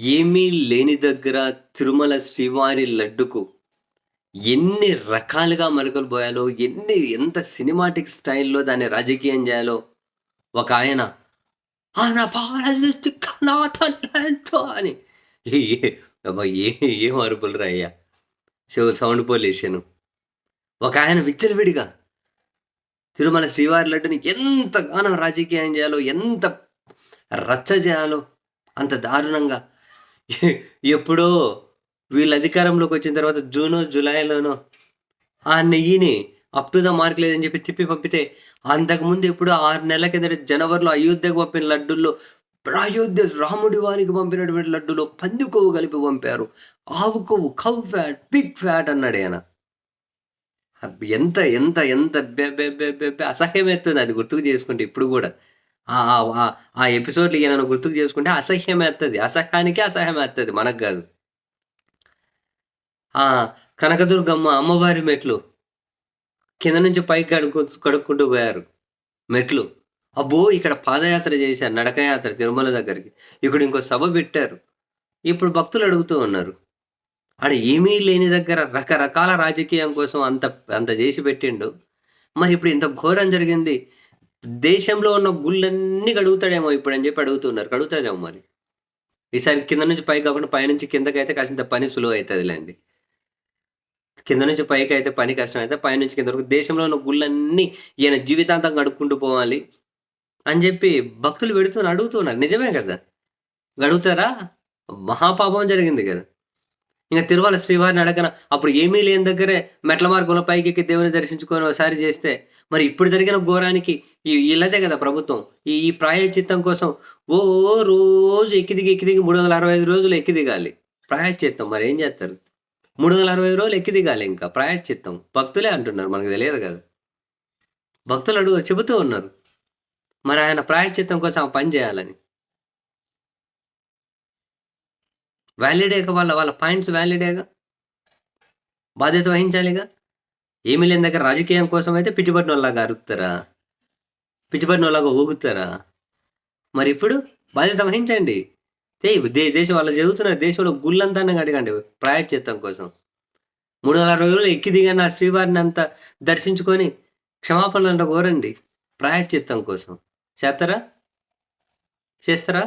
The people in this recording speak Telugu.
ఏమీ లేని దగ్గర తిరుమల శ్రీవారి లడ్డుకు ఎన్ని రకాలుగా మరకలు పోయాలో ఎన్ని ఎంత సినిమాటిక్ స్టైల్లో దాన్ని రాజకీయం చేయాలో ఒక ఆయన అని. ఏ- ఏం అరుపులు రాయ్యా సో సౌండ్ పొల్యూషన్. ఒక ఆయన విచ్చలవిడిగా తిరుమల శ్రీవారి లడ్డుని ఎంతగానో రాజకీయం చేయాలో ఎంత రచ్చ చేయాలో అంత దారుణంగా ఎప్పుడో వీళ్ళు అధికారంలోకి వచ్చిన తర్వాత జూనో జూలైలోనో ఆ నెయ్యిని అప్ టు ద మార్క్ లేదని చెప్పి తిప్పి పంపితే అంతకుముందు ఎప్పుడు ఆరు నెలల కింద జనవరిలో అయోధ్యకు పంపిన లడ్డుల్లో అయోధ్య రాముడి వారికి పంపినటువంటి లడ్డులో పంది కొవ్వు కలిపి పంపారు. ఆవు కొవ్వు కవ్ ఫ్యాట్ పిగ్ ఫ్యాట్ అన్నాడు ఆయన ఎంత ఎంత ఎంత బె బె బె బె బె అసహ్యమేస్తుంది అది గుర్తుకు చేసుకుంటే ఇప్పుడు కూడా. ఆ ఆ- ఎపిసోడ్లు ఈయన గుర్తుకు చేసుకుంటే అసహ్యమేస్తుంది అసహ్యానికి అసహ్యమేస్తుంది మనకు కాదు. ఆ కనకదుర్గమ్మ అమ్మవారి మెట్లు. కింద నుంచి పైకి కడుక్కు కడుక్కుంటూ పోయారు. మెట్లు. అబ్బో ఇక్కడ పాదయాత్ర చేశారు. నడకయాత్ర తిరుమల దగ్గరికి. ఇక్కడ ఇంకో సభ పెట్టారు. ఇప్పుడు భక్తులు అడుగుతూ ఉన్నారు. ఆడ ఏమీ లేని దగ్గర రకరకాల రాజకీయం కోసం అంత అంత చేసి పెట్టిండు. మరి ఇప్పుడు ఇంత ఘోరం జరిగింది. దేశంలో ఉన్న గుళ్ళన్నీ కడుగుతాడేమో ఇప్పుడు అని చెప్పి అడుగుతున్నారు. కడుగుతాడేమో మరి. ఈసారి కింద నుంచి పైకి కాకుండా పైనుంచి కిందకి అయితే కాసింత పని సులువు అవుతుందిలేండి. కింద నుంచి పైకి అయితే పని కష్టం అయితే పైనుంచి కింద వరకు దేశంలో ఉన్న గుళ్ళన్నీ ఈయన జీవితాంతం గడుపుకుంటూ పోవాలి అని చెప్పి భక్తులు పెడుతున్నారు అడుగుతున్నారు. నిజమే కదా? గడుగుతారా మహాపాపం జరిగింది కదా? ఇంకా తిరుమల శ్రీవారిని అడగన అప్పుడు ఏమీ లేని దగ్గరే మెట్ల మార్గంలో పైకెక్కి ఎక్కి దేవుని దర్శించుకొని ఒకసారి చేస్తే మరి ఇప్పుడు జరిగిన ఘోరానికి ఈ ఇల్లదే కదా ప్రభుత్వం. ఈ ఈ ప్రాయచిత్తం కోసం ఓ రోజు ఎక్కి దిగి ఎక్కి దిగి మూడు వందల అరవై ఐదు రోజులు ఎక్కి దిగాలి ప్రాయశ్చిత్తం మరి ఏం చేస్తారు? మూడు వందల అరవై రోజులు ఎక్కి దిగాలి ఇంకా ప్రాయచిత్తం భక్తులే అంటున్నారు మనకు తెలియదు కదా. భక్తులు అడుగు చెబుతూ ఉన్నారు. మరి ఆయన ప్రాయశ్చిత్తం కోసం ఆ పని చేయాలని. వ్యాలిడేగా వాళ్ళ వాళ్ళ పాయింట్స్ వ్యాలిడేగా బాధ్యత వహించాలిగా? ఏమీ లేని దగ్గర రాజకీయం కోసం అయితే పిచ్చిపట్టిన వాళ్ళగా అరుస్తారా? పిచ్చిపట్టిన వాళ్ళగా ఊగుతారా? మరి ఇప్పుడు బాధ్యత వహించండి. దే దే దేశం వాళ్ళు జరుగుతున్న దేశంలో గుళ్ళంతా అడగండి ప్రాయశ్చిత్తం కోసం. మూడు వందల రోజులు ఎక్కి దిగిన శ్రీవారిని అంతా దర్శించుకొని క్షమాపణలు అంట కోరండి ప్రాయశ్చిత్తం కోసం. చేస్తారా? చేస్తారా?